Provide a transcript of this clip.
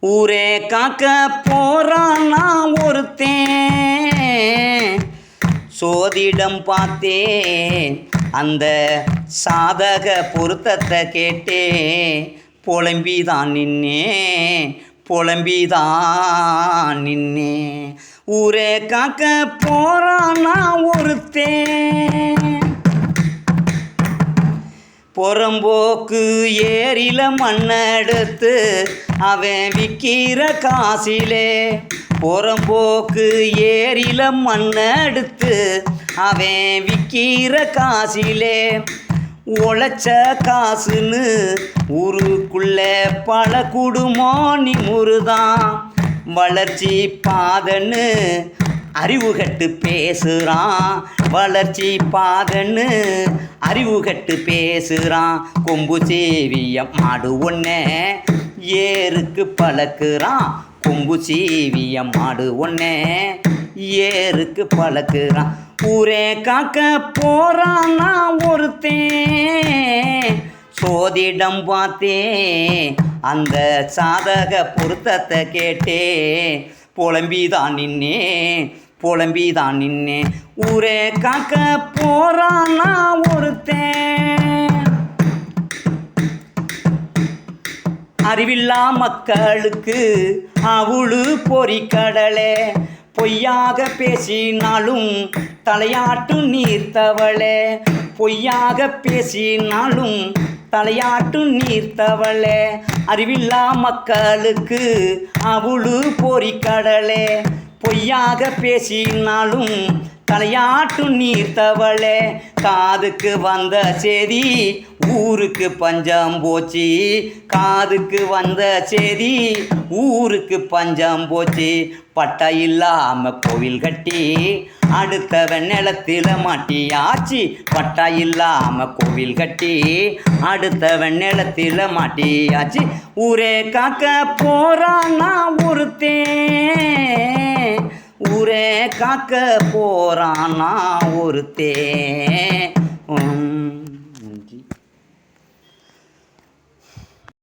ஊரே காக்க போறான் நான் ஒருத்தேன். சோதிடம் பார்த்தேன். அந்த சாதக பொருத்தத்தை கேட்டேன். புலம்பிதான் நின்னே புலம்பிதான் நின்னே ஊரே காக்க போறான் நான் ஒருத்தேன். புறம்போக்கு ஏரில மண்ணெடுத்து அவன் விற்கிற காசிலே. புறம்போக்கு ஏரில மண்ணெடுத்து அவன் விற்கிற காசிலே. உழைச்ச காசுன்னு ஊருக்குள்ள பல குடும்பம் நிமுறுதான் வளர்ச்சி பாதன்னு அறிவுகட்டு பேசுகிறான் வளர்ச்சி பாதன்னு அறிவு கட்டு பேசுகிறான் கொம்பு சேவியம் மாடு ஒன்று ஏருக்கு பழக்குறான். கொம்பு சேவியம் மாடு ஒன்று ஏருக்கு பழக்குறான். ஊரே காக்க போகிறான் நான் ஒருத்தேன். சோதிடம் பார்த்தேன். அந்த சாதக பொருத்தத்தை கேட்டே புலம்பிதான் நின்னே புலம்பிதான் நின்னே. ஊரே காக்க போறான் நான் ஒருத்தன்? அறிவில்லா மக்களுக்கு அவுளு பொறிக்கடலே. பொய்யாக பேசினாலும் தலையாட்டு நீர்த்தவளே. பொய்யாக பேசினாலும் தலையாட்டு நீர்த்தவளே. அறிவில்லா மக்களுக்கு அவுளு பொறிக்கடலே. பொய்யாக பேசினாலும் தலையாட்டு தவளே காதுக்கு வந்த செய்தி ஊருக்கு பஞ்சம் போச்சு. காதுக்கு வந்த செய்தி ஊருக்கு பஞ்சம் போச்சு. பட்டா இல்லாம கோவில் கட்டி அடுத்தவன் நிலத்தில மாட்டியாச்சு. பட்டா இல்லாம கோவில் கட்டி அடுத்தவன் நிலத்தில மாட்டியாச்சு. ஊரே காக்க போறான் நான் ஒருத்தேன் ஊரே காக்க போறான் நான் ஒருத்தன் உம்.